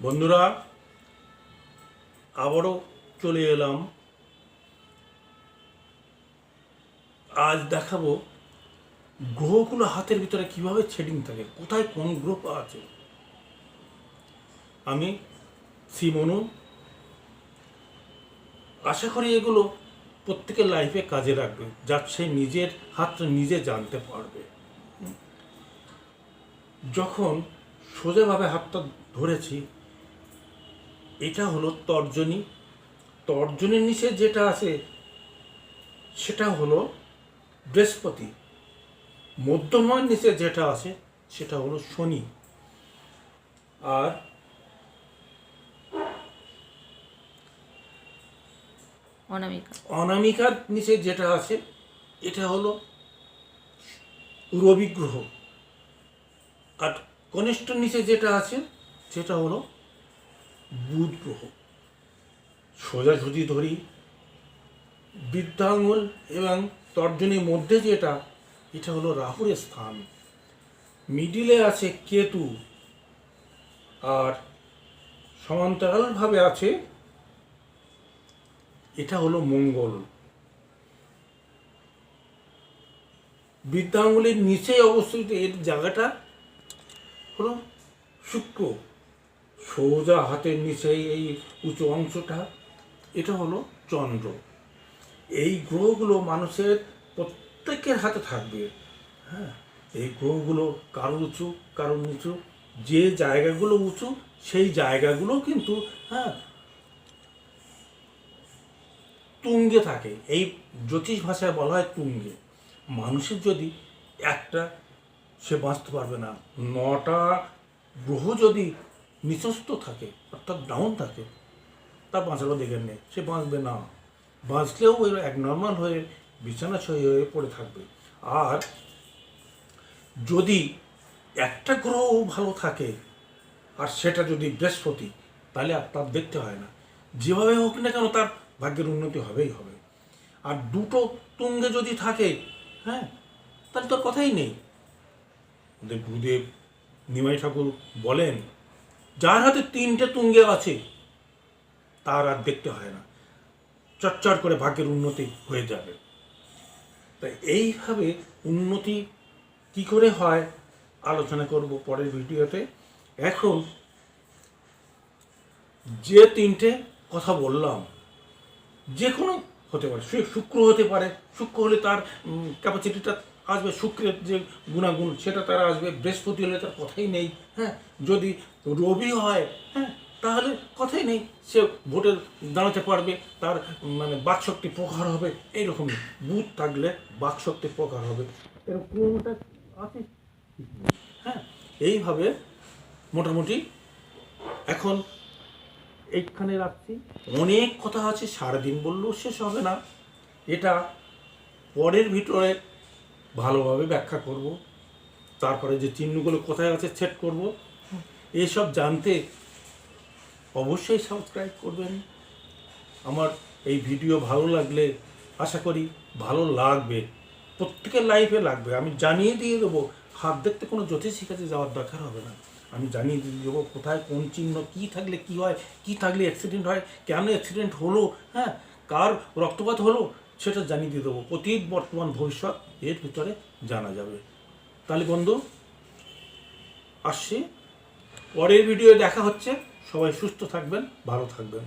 বন্ধুরা, আবারও চলে এলাম। আজ দেখাবো গ্রহগুলো হাতের ভিতরে কীভাবে ছেডিং থাকে, কোথায় কোন গ্রহ আছে। আমি শ্রীমনু। আশা করি এগুলো প্রত্যেকের লাইফে কাজে রাখবে যা সে নিজের হাতটা নিজে জানতে পারবে। যখন সোজাভাবে হাতটা ধরেছি এটা হলো তর্জনী। তর্জনীর নিচে যেটা আছে সেটা হলো বৃহস্পতি। মধ্যমার নিচে যেটা আছে সেটা হলো শনি। আর অনামিকা। অনামিকার নিচে যেটা আছে এটা হলো রবি গ্রহ। আর কনিষ্ঠর নিচে যেটা আছে সেটা হলো বুধ গ্রহ সোজাসুজি ধরি বৃদ্ধাঙ্গুল এবং তর্জনীর মধ্যে যেটা, এটা হলো রাহুর স্থান। মিডিলে আছে কেতু আর সমান্তরালভাবে আছে, এটা হলো মঙ্গল। বৃদ্ধাঙ্গুলের নিচে অবস্থিত এর জায়গাটা হলো শুক্র। সোজা হাতের নিচে এই উঁচু অংশটা, এটা হলো চন্দ্র। এই গ্রহগুলো মানুষের প্রত্যেকের হাতে থাকবে। হ্যাঁ এই গ্রহগুলো কারও উঁচু, কারও নিচু, যে জায়গাগুলো উঁচু, সেই জায়গাগুলো কিন্তু হ্যাঁ তুঙ্গে থাকে। এই জ্যোতিষ ভাষায় বলা হয় তুঙ্গে। মানুষের যদি একটা, সে বাঁচতে পারবে না। নটা গ্রহ যদি নিচস্ত থাকে, অর্থাৎ ডাউন থাকে, তা বাঁচালো দেখে নেই সে বাঁচবে না। বাঁচলেও ওই এক নর্মাল হয়ে বিছানা ছয় হয়ে পড়ে থাকবে। আর যদি একটা গ্রহ ভালো থাকে, আর সেটা যদি বৃহস্পতি, তাহলে আর দেখতে হয় না। যেভাবে হোক না কেন তার ভাগ্যের উন্নতি হবেই হবে। আর দুটো তুঙ্গে যদি থাকে হ্যাঁ তাহলে তোর কথাই নেই। আমাদের গুরুদেব নিমাই ঠাকুর বলেন যার হাতে তিনটে তুঙ্গে আছে, তার আর দেখতে হয় না। চটচট করে ভাগ্যের উন্নতি হয়ে যাবে। তাই এইভাবে উন্নতি কি করে হয়, আলোচনা করব পরের ভিডিওতে। এখন যে তিনটে কথা বললাম, যে কোনো হতে পারে, সে শুক্র হতে পারে। শুক্র হলে তার ক্যাপাসিটিটা আসবে শুক্রের যে গুণাগুণ, সেটা তার আসবে, বৃহস্পতি হলে তার কথাই নেই হ্যাঁ? যদি রবি হয় হ্যাঁ? তাহলে কথাই নেই। সে ভোটে দাঁড়াতে পারবে, তার মানে বাকশক্তি প্রকার হবে এইরকম বুথ থাকলে বাকশক্তি প্রকার হবে। এরকম আছে? হ্যাঁ? এইভাবে মোটামুটি এখন এইখানে রাখছি। অনেক কথা আছে, সারাদিন বললেও শেষ হবে না। এটা পরের ভিতরে ভালোভাবে ব্যাখ্যা করব। তারপরে যে চিহ্নগুলো কোথায় আছে সেট করব। এসব জানতে অবশ্যই সাবস্ক্রাইব করবেন। আমার এই ভিডিও ভালো লাগলে আশা করি ভালো লাগবে। প্রত্যেকের লাইফে লাগবে। আমি জানিয়ে দিয়ে দেবো। হাত দেখতে কোনো জ্যোতিষীর কাছে যাওয়ার দরকার হবে না। আমি জানিয়ে দিয়ে দেবো কোথায় কোন চিহ্ন কী থাকলে কী হয়, কী থাকলে অ্যাক্সিডেন্ট হয়, কেন অ্যাক্সিডেন্ট হলো হ্যাঁ কার রক্তপাত হলো সেটা জানিয়ে দিয়ে দেবো। অতীত, বর্তমান, ভবিষ্যৎ এর ভিতরে জানা যাবে। তাহলে বন্ধু, আসছি। পরের ভিডিও দেখা হচ্ছে। সবাই সুস্থ থাকবেন, ভালো থাকবেন।